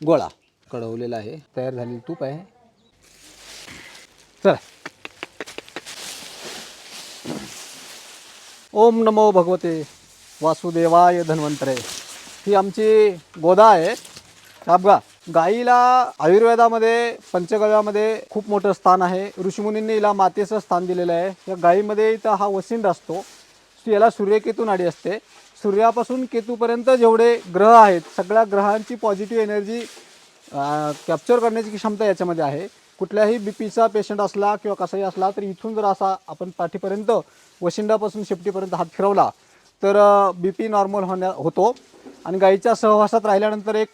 गोळा कढवलेला आहे. तयार झालेलं तूप आहे. चला. ओम नमो भगवते वासुदेवाय धन्वंतरे. ही आमची गोदा आहे. बघा गाईला आयुर्वेदामध्ये पंचगव्यामध्ये खूप मोठं स्थान आहे. ऋषीमुनींनी हिला मातेचं स्थान दिलेलं आहे. या गाईमध्ये इथं हा वसिंड असतो. याला सूर्यकेतू नाडी असते. सूर्यापासून केतूपर्यंत जेवढे ग्रह आहेत सगळ्या ग्रहांची पॉझिटिव्ह एनर्जी कॅप्चर करण्याची क्षमता याच्यामध्ये आहे. कुठल्याही बी पीचा पेशंट असला किंवा कसाही असला तर इथून जर असा आपण पाठीपर्यंत वशिंडापासून शेपटीपर्यंत हात फिरवला तर बी पी नॉर्मल होण्या होतो. आणि गाईच्या सहवासात राहिल्यानंतर एक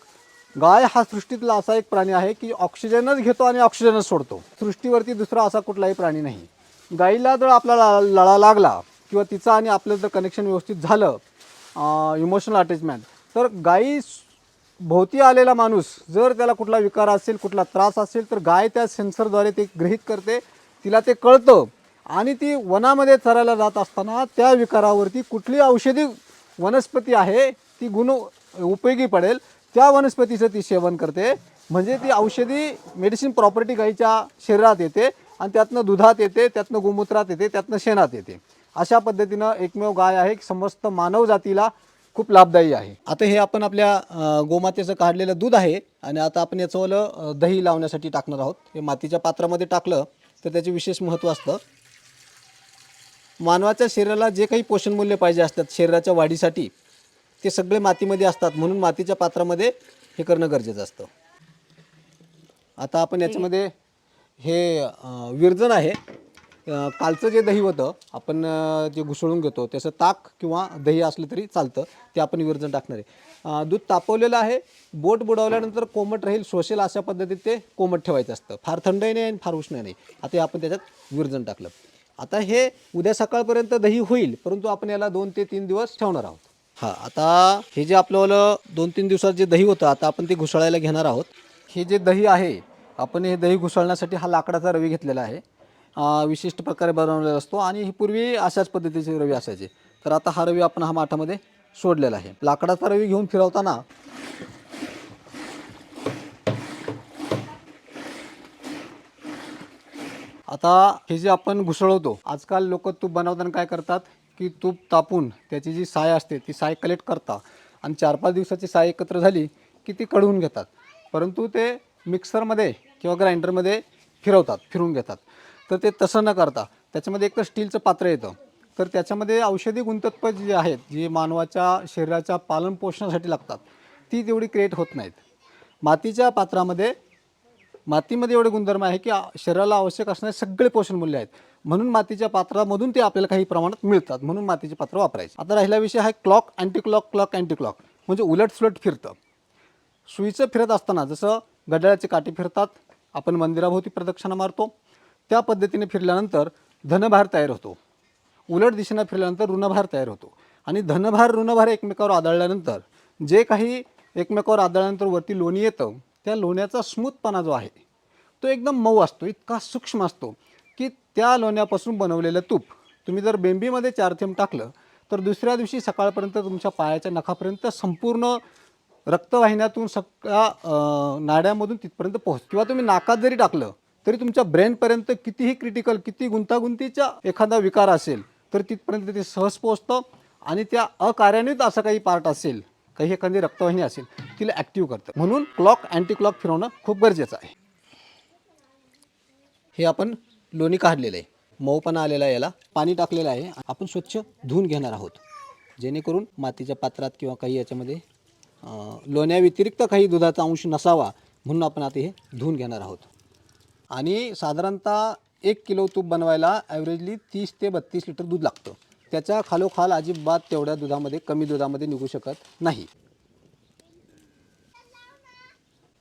गाय हा सृष्टीतला असा एक प्राणी आहे की ऑक्सिजनच घेतो आणि ऑक्सिजनच सोडतो. सृष्टीवरती दुसरा असा कुठलाही प्राणी नाही. गाईला जर आपला लळा लागला किंवा तिचं आणि आपलं जर कनेक्शन व्यवस्थित झालं इमोशनल अटॅचमेंट तर गाई भोवती आलेला माणूस जर त्याला कुठला विकार असेल कुठला त्रास असेल तर गाय त्या सेन्सरद्वारे ते गृहीत करते. तिला ते कळतं. आणि ती वनामध्ये चरायला जात असताना त्या विकारावरती कुठली औषधी वनस्पती आहे ती गुण उपयोगी पडेल त्या वनस्पतीचं ती सेवन करते. म्हणजे ती औषधी मेडिसिन प्रॉपर्टी गाईच्या शरीरात येते आणि त्यातनं दुधात येते त्यातनं गोमूत्रात येते त्यातनं शेणात येते. अशा पद्धतीनं एकमेव गाय आहे. समस्त मानव जातीला खूप लाभदायी आहे. आता हे आपण आपल्या गोमातेचं काढलेलं दूध आहे आणि आता आपण याचंवालं दही लावण्यासाठी टाकणार आहोत. हे मातीच्या पात्रामध्ये टाकलं तर त्याचे विशेष महत्त्व असतं. मानवाच्या शरीराला जे काही पोषणमूल्य पाहिजे असतात शरीराच्या वाढीसाठी ते सगळे मातीमध्ये असतात. म्हणून मातीच्या पात्रामध्ये हे करणं गरजेचं असतं. आता आपण याच्यामध्ये हे विरजन आहे. कालचं जे दही होतं आपण जे घुसळून घेतो त्याचं ताक किंवा दही असलं तरी चालतं ते आपण विरजन टाकणार आहे. दूध तापवलेलं आहे बोट बुडवल्यानंतर कोमट राहील शोषेल अशा पद्धतीत ते कोमट ठेवायचं असतं. फार थंडही नाही आणि फार उष्ण नाही. आता हे आपण त्याच्यात विरजन टाकलं. आता हे उद्या सकाळपर्यंत दही होईल परंतु आपण याला दोन ते तीन दिवस ठेवणार आहोत. हां आता हे जे आपलं दोन तीन दिवसात जे दही होतं आता आपण ते घुसळायला घेणार आहोत. हे जे दही आहे आपण हे दही घुसळण्यासाठी हा लाकडाचा रवी घेतलेला आहे. विशिष्ट प्रकारे बनवलेला असतो आणि ही पूर्वी अशाच पद्धतीचे रवी असायचे. तर आता हा रवी आपण हा माठामध्ये सोडलेला आहे. लाकडाचा रवी घेऊन फिरवताना आता हे जे आपण घुसळवतो आजकाल लोक तूप बनवताना काय करतात की तूप तापून त्याची जी साय असते ती साय कलेक्ट करता आणि चार पाच दिवसाची साय एकत्र झाली की ती कढवून घेतात. परंतु ते मिक्सरमध्ये किंवा ग्राइंडरमध्ये फिरवतात फिरून घेतात. तर ते तसं न करता त्याच्यामध्ये एक तर स्टीलचं पात्र येतं. तर त्याच्यामध्ये औषधी गुणतत्व जी आहेत जी मानवाच्या शरीराच्या पालनपोषणासाठी लागतात ती तेवढी क्रिएट होत नाहीत. मातीच्या पात्रामध्ये मातीमध्ये एवढे गुणधर्म आहे की शरीराला आवश्यक असणारे सगळे पोषण मूल्य आहेत. म्हणून मातीच्या पात्रामधून ते आपल्याला काही प्रमाणात मिळतात म्हणून मातीचे पात्र वापरायचे. आता राहिला विषय आहे clock anti clock clock anti clock म्हणजे उलट सुलट फिरतं. सुईचं फिरत असताना जसं घड्याळाचे काटे फिरतात आपण मंदिराभोवती प्रदक्षिणा मारतो त्या पद्धतीने फिरल्यानंतर धनभार तयार होतो. उलट दिशेनं फिरल्यानंतर ऋणभार तयार होतो. आणि धनभार ऋणभार एकमेकावर आदळल्यानंतर जे काही एकमेकावर आदळल्यानंतर वरती लोणी येतं त्या लोण्याचा स्मूथपणा जो आहे तो एकदम मऊ असतो इतका सूक्ष्म असतो की त्या लोण्यापासून बनवलेलं तूप. तुम्ही जर बेंबीमध्ये चार थेंब टाकलं तर दुसऱ्या दिवशी सकाळपर्यंत तुमच्या पायाच्या नखापर्यंत संपूर्ण रक्तवाहिन्यातून सगळ्या नाड्यामधून तिथपर्यंत पोहोच. किंवा तुम्ही नाकात जरी टाकलं तरी तुमच्या ब्रेनपर्यंत कितीही क्रिटिकल किती गुंतागुंतीचा एखादा विकार असेल तर तिथपर्यंत ते सहज पोहोचतं आणि त्या अकार्यान्वित असा काही पार्ट असेल काही एखादी रक्तवाहिनी असेल तिला ॲक्टिव्ह करतं. म्हणून क्लॉक अँटी क्लॉक फिरवणं खूप गरजेचं आहे. हे आपण लोणी काढलेलं आहे. मऊपणा आलेला आहे याला. पाणी टाकलेलं आहे. आपण स्वच्छ धुवून घेणार आहोत. जेणेकरून मातीच्या पात्रात किंवा काही याच्यामध्ये लोण्याव्यतिरिक्त काही दुधाचा अंश नसावा म्हणून आपण आता हे धुवून घेणार आहोत. आणि साधारणतः एक किलो तूप बनवायला ॲव्हरेजली तीस ते बत्तीस लिटर दूध लागतं. त्याच्या खालोखाल अजिबात तेवढ्या दुधामध्ये कमी दुधामध्ये निघू शकत नाही.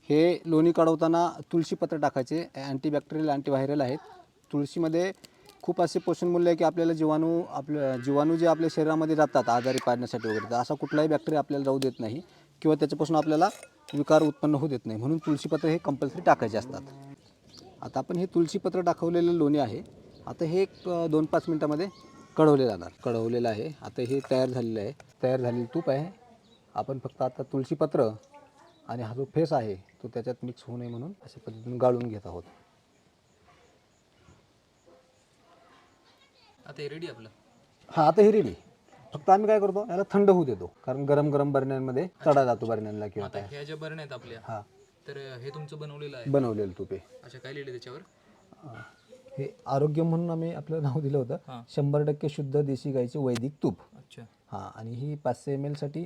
हे लोणी काढवताना तुळशीपत्र टाकायचे. अँटीबॅक्टेरियल अँटीव्हायरल आहेत. तुळशीमध्ये खूप असे पोषण मूल्य आहे की आपल्याला जीवाणू आपल्या जीवाणू जे आपल्या शरीरामध्ये जातात आजारी पाडण्यासाठी वगैरे तर असा कुठलाही बॅक्टेरिया आपल्याला जाऊ देत नाही किंवा त्याच्यापासून आपल्याला विकार उत्पन्न होऊ देत नाही. म्हणून तुळशीपत्र हे कंपल्सरी टाकायचे असतात. आता आपण हे तुळशीपत्र टाकवलेलं लोणी आहे. आता हे एक दोन पाच मिनटामध्ये कढवले जाणार. कढवलेलं आहे. आता हे तयार झालेलं आहे. तयार झालेलं तूप आहे. आपण फक्त आता तुळशीपत्र आणि हा जो फेस आहे तो त्याच्यात मिक्स होऊ नये म्हणून अशा पद्धतीने गाळून घेत आहोत. आता हे रेडी आपलं? हा आता हे रेडी फक्त आम्ही काय करतो याला थंड होऊ देतो. कारण गरम गरम बरण्यांमध्ये चढा जातो बरण्यांना किंवा आता काय. ह्या ज्या बरण्या आहेत आपल्या हा. तर हे तुमचं बनवलेलं आहे. बनवलेलं तूप अच्छा काय लिहिले त्याच्यावर? हे आरोग्य म्हणून आम्ही आपलं नाव दिलं होतं. शंभर टक्के शुद्ध देशी गाईचे वैदिक तूप. अच्छा. हां आणि ही पाचशे एम एलसाठी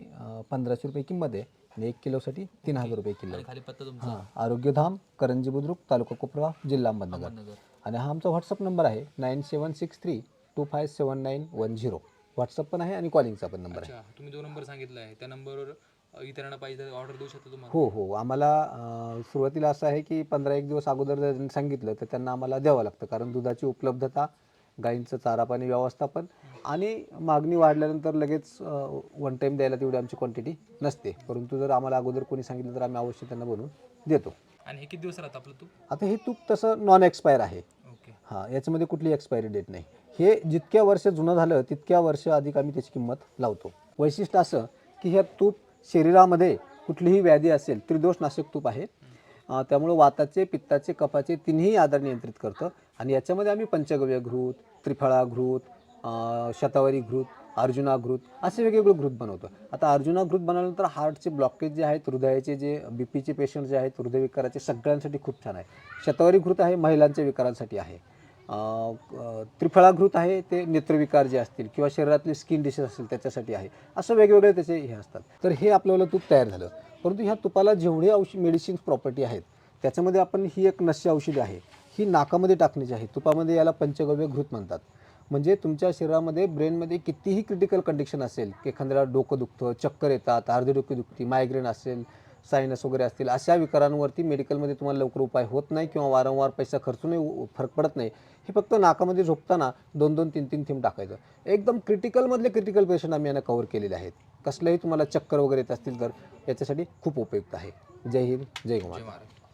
पंधराशे रुपये किंमत आहे. आणि एक किलोसाठी तीन हजार रुपये किलो. खाली पत्ता हां आरोग्यधाम करंजी बुद्रुक तालुका कोपरा जिल्हा अहमदनगर. आणि हा आमचा व्हॉट्सअप नंबर आहे nine seven six three two five seven nine one zero WhatsApp पण आहे आणि कॉलिंगचा पण नंबर आहे. तुम्ही जो नंबर सांगितला आहे त्या नंबरवर इतरांना पाहिजे ऑर्डर देऊ शकता तुम्हाला. हो हो. आम्हाला अं, सुरुवातीला असं आहे की पंधरा एक दिवस अगोदर जर त्यांनी सांगितलं तर त्यांना आम्हाला द्यावं लागतं. कारण दुधाची उपलब्धता गाईंचं चारा पाणी व्यवस्थापन आणि मागणी वाढल्यानंतर लगेच वन टाईम द्यायला तेवढी आमची क्वांटिटी नसते. परंतु जर आम्हाला अगोदर कोणी सांगितलं तर आम्ही अवश्य त्यांना बनवून देतो. आणि हे किती दिवस राहतं आपलं तू आता हे तूप तसं नॉन एक्सपायर आहे. ओके. हां याच्यामध्ये कुठली एक्सपायरी डेट नाही. हे जितक्या वर्ष जुनं झालं तितक्या वर्ष अधिक आम्ही त्याची किंमत लावतो. वैशिष्ट्य असं की हे तूप शरीरामध्ये कुठलीही व्याधी असेल त्रिदोष नाशक तूप आहे. त्यामुळं वाताचे पित्ताचे कफाचे तिन्ही आधार नियंत्रित करतं. आणि याच्यामध्ये आम्ही पंचगव्य घृत त्रिफळा घृत शतावरी घृत अर्जुना घृत असे वेगवेगळे घृत बनवतो. आता अर्जुना घृत बनवल्यानंतर हार्टचे ब्लॉकेज जे आहेत हृदयाचे जे बी पीचे पेशंट जे आहेत हृदयविकाराचे सगळ्यांसाठी खूप छान आहे. शतावरी घृत आहे महिलांच्या विकारांसाठी आहे. त्रिफळाघृत त्रिफळा घृत आहे ते नेत्रविकार जे असतील किंवा शरीरातले स्किन डिसीज असतील त्याच्यासाठी आहे. असं वेगवेगळे त्याचे हे असतात. तर हे आपल्याला तूप तयार झालं. परंतु ह्या तुपाला जेवढे औषध मेडिसिन्स प्रॉपर्टी आहेत त्याच्यामध्ये आपण ही एक नस्य औषधी आहे. ही नाकामध्ये टाकण्याची आहे. तुपामध्ये याला पंचगव्य घृत म्हणतात. म्हणजे तुमच्या शरीरामध्ये ब्रेनमध्ये कितीही क्रिटिकल कंडिशन असेल की एखाद्याला डोकं दुखतं चक्कर येतात अर्धी डोकी दुखती मायग्रेन असेल सायनस वगैरे असतील अशा विकारांवरती मेडिकलमध्ये तुम्हाला लवकर उपाय होत नाही किंवा वारंवार पैसा खर्चूनही फरक पडत नाही. हे फक्त नाकामध्ये झोपताना दोन दोन तीन तीन थीम टाकायचं. एकदम क्रिटिकलमधले क्रिटिकल पेशंट आम्ही यांना कवर केलेले आहेत. कसलंही तुम्हाला चक्कर वगैरे येत असतील तर याच्यासाठी खूप उपयुक्त आहे. जय हिंद जय कुमार